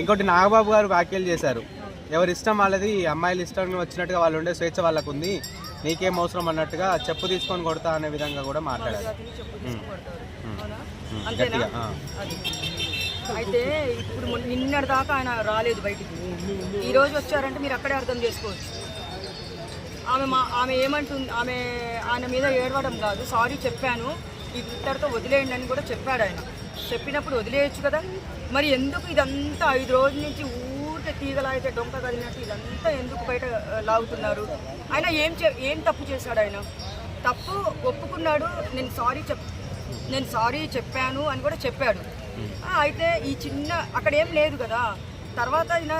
ఇంకోటి నాగబాబు గారు వ్యాఖ్యలు చేశారు. ఎవరి ఇష్టం వాళ్ళది అమ్మాయిలు ఇష్టం వచ్చినట్టుగా వాళ్ళు ఉండే స్వేచ్ఛ వాళ్ళకు ఉంది నీకేం అవసరం అన్నట్టుగా చెప్పు తీసుకొని కొడతా అనే విధంగా కూడా మాట్లాడారు. గట్టిగా అయితే ఇప్పుడు నిన్నటి దాకా ఆయన రాలేదు బయటికి. ఈ రోజు వచ్చారంటే మీరు అక్కడే అర్థం చేసుకోవచ్చు. ఆమె మా ఆమె ఏమంటుంది ఆమె ఆయన మీద ఏడవడం కాదు. సారీ చెప్పాను ఈ ఇద్దరితో వదిలేయండి అని కూడా చెప్పాడు ఆయన. చెప్పినప్పుడు వదిలేయచ్చు కదా. మరి ఎందుకు ఇదంతా ఐదు రోజుల నుంచి ఊరికే తీగలాగితే డొంక కదిలినట్టు ఇదంతా ఎందుకు బయట లాగుతున్నారు? ఆయన ఏం చే ఏం తప్పు చేశాడు ఆయన? తప్పు ఒప్పుకున్నాడు నేను సారీ చెప్ నేను సారీ చెప్పాను అని కూడా చెప్పాడు. అయితే ఈ చిన్న అక్కడ ఏం లేదు కదా. తర్వాత ఆయన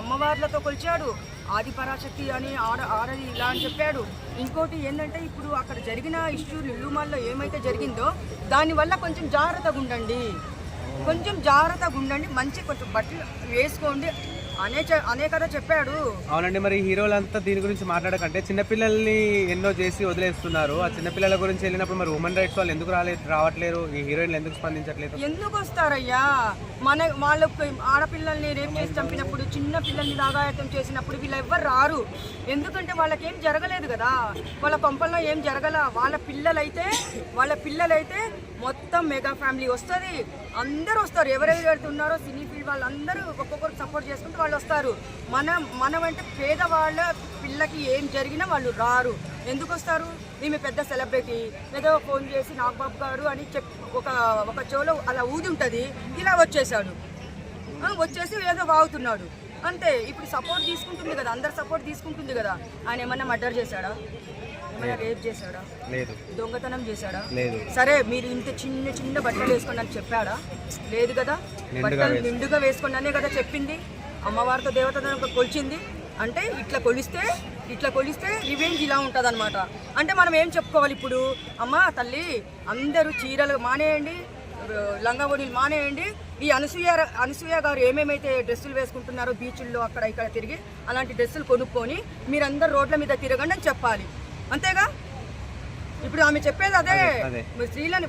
అమ్మవార్లతో కొలిచాడు. ఆది పరాశక్తి అని ఆడ ఆడది ఇలా అని చెప్పాడు. ఇంకోటి ఏంటంటే ఇప్పుడు అక్కడ జరిగిన ఇష్యూ లుల్లుమాల్లో ఏమైతే జరిగిందో దానివల్ల కొంచెం జాగ్రత్తగా ఉండండి. కొంచెం జాగ్రత్తగా ఉండండి. మంచి కొంచెం బట్టలు వేసుకోండి. అనే కదా చెప్పాడు. అవునండి మరి హీరోలంతా దీని గురించి మాట్లాడకంటే చిన్నపిల్లల్ని ఎన్నో చేసి వదిలేస్తున్నారు. ఆ చిన్నపిల్లల గురించి వెళ్ళినప్పుడు మరి ఉమెన్ రైట్స్ వాళ్ళు ఎందుకు రాలేదు రావట్లేరు? ఈ హీరోయిన్లు ఎందుకు స్పందించట్లేదు? ఎందుకు వస్తారయ్యా? మన వాళ్ళకు ఆడపిల్లల్ని రేపు చేసి చంపినప్పుడు చిన్న పిల్లల్ని దాగాయతం చేసినప్పుడు వీళ్ళు ఎవ్వరు రారు. ఎందుకంటే వాళ్ళకేం జరగలేదు కదా. వాళ్ళ పంపల్లో ఏం జరగల? వాళ్ళ పిల్లలైతే వాళ్ళ పిల్లలైతే మొత్తం మొత్తం మెగా ఫ్యామిలీ వస్తుంది. అందరూ వస్తారు. ఎవరెవరు ఉన్నారో సినీ ఫీల్డ్ వాళ్ళందరూ ఒక్కొక్కరు సపోర్ట్ చేసుకుంటూ వాళ్ళు వస్తారు. మన మనం అంటే పేదవాళ్ళ పిల్లకి ఏం జరిగినా వాళ్ళు రారు. ఎందుకు వస్తారు? ఈమె పెద్ద సెలబ్రిటీ ఏదో ఫోన్ చేసి నాగబాబు గారు అని చెప్ ఒక ఒక చెవులో అలా ఊది ఉంటుంది ఇలా వచ్చేసాడు. వచ్చేసి ఏదో వాగుతున్నాడు. అంతే ఇప్పుడు సపోర్ట్ తీసుకుంటుంది కదా అందరు సపోర్ట్ తీసుకుంటుంది కదా. ఆయన ఏమన్నా మర్డర్ చేశాడా? ఏమన్నా రేప్ చేశాడా? లేదు. దొంగతనం చేశాడా? లేదు. సరే మీరు ఇంత చిన్న చిన్న బట్టలు వేసుకోండి అని చెప్పాడా? లేదు కదా. బట్టలు నిండుగా వేసుకోండి అనే కదా చెప్పింది. అమ్మవారితో దేవతను కొలిచింది. అంటే ఇట్లా కొలిస్తే ఇట్లా కొలిస్తే రివెంజ్ ఇలా ఉంటుంది అనమాట అంటే మనం ఏం చెప్పుకోవాలి ఇప్పుడు? అమ్మ తల్లి అందరూ చీరలు మానేయండి లంగా ఓణీలు మానేయండి. ఈ అనసూయ అనసూయ గారు ఏమేమైతే డ్రెస్సులు వేసుకుంటున్నారో బీచుల్లో అక్కడ ఇక్కడ తిరిగి అలాంటి డ్రెస్సులు కొనుక్కొని మీరందరూ రోడ్ల మీద తిరగండి అని చెప్పాలి. అంతేగా? ఇప్పుడు ఆమె చెప్పేది అదే. స్త్రీలను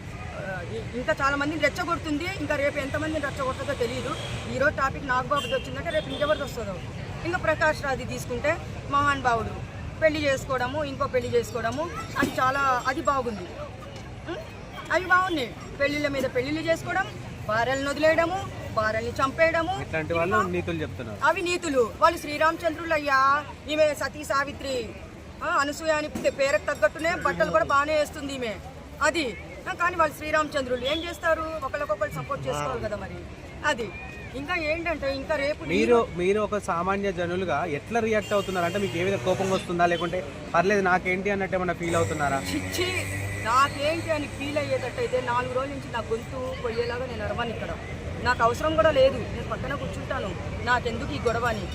ఇంకా చాలా మందిని రెచ్చగొడుతుంది. ఇంకా రేపు ఎంతమందిని రెచ్చగొడుతుందో తెలియదు ఈరోజు టాపిక్ నాగబాబుది వచ్చిందంటే రేపు ఇంకెవరిది వస్తుందో. ఇంకా ప్రకాష్ రాజు తీసుకుంటే మహాన్ బావుడు. పెళ్ళి చేసుకోవడము ఇంకో పెళ్ళి చేసుకోవడము. అది చాలా అది బాగుంది? అవి బాగున్నాయి. పెళ్ళిళ్ళ మీద పెళ్ళిళ్ళు చేసుకోవడం భార్యలను వదిలేయడము భార్యల్ని చంపేయడము. నీతులు చెప్తున్నారు. అవి నీతులు. వాళ్ళు శ్రీరామచంద్రులు అయ్యా ఈమె సతీ సావిత్రి. అనసూయ అని పేరుకు తగ్గట్టునే బట్టలు కూడా బాగానే వేస్తుంది ఈమె. అది. కానీ వాళ్ళు శ్రీరామచంద్రులు ఏం చేస్తారు? ఒకరికొకరు సపోర్ట్ చేసుకోవాలి కదా మరి. అది. ఇంకా ఏంటంటే ఇంకా రేపు మీరు మీరు ఒక సామాన్య జనులుగా ఎట్లా రియాక్ట్ అవుతున్నారు? అంటే మీకు ఏ విధంగా కోపం వస్తుందా? లేకుంటే పర్లేదు నాకేంటి అన్నట్టు ఏమన్నా ఫీల్ అవుతున్నారా? చిచ్చి నాకేంటి అని ఫీల్ అయ్యేటట్టయితే నాలుగు రోజుల నుంచి నా గొంతు పొయ్యేలాగా నేను అరవాను ఇక్కడ. నాకు అవసరం కూడా లేదు. నేను పక్కన కూర్చుంటాను. నాకెందుకు ఈ గొడవ అని?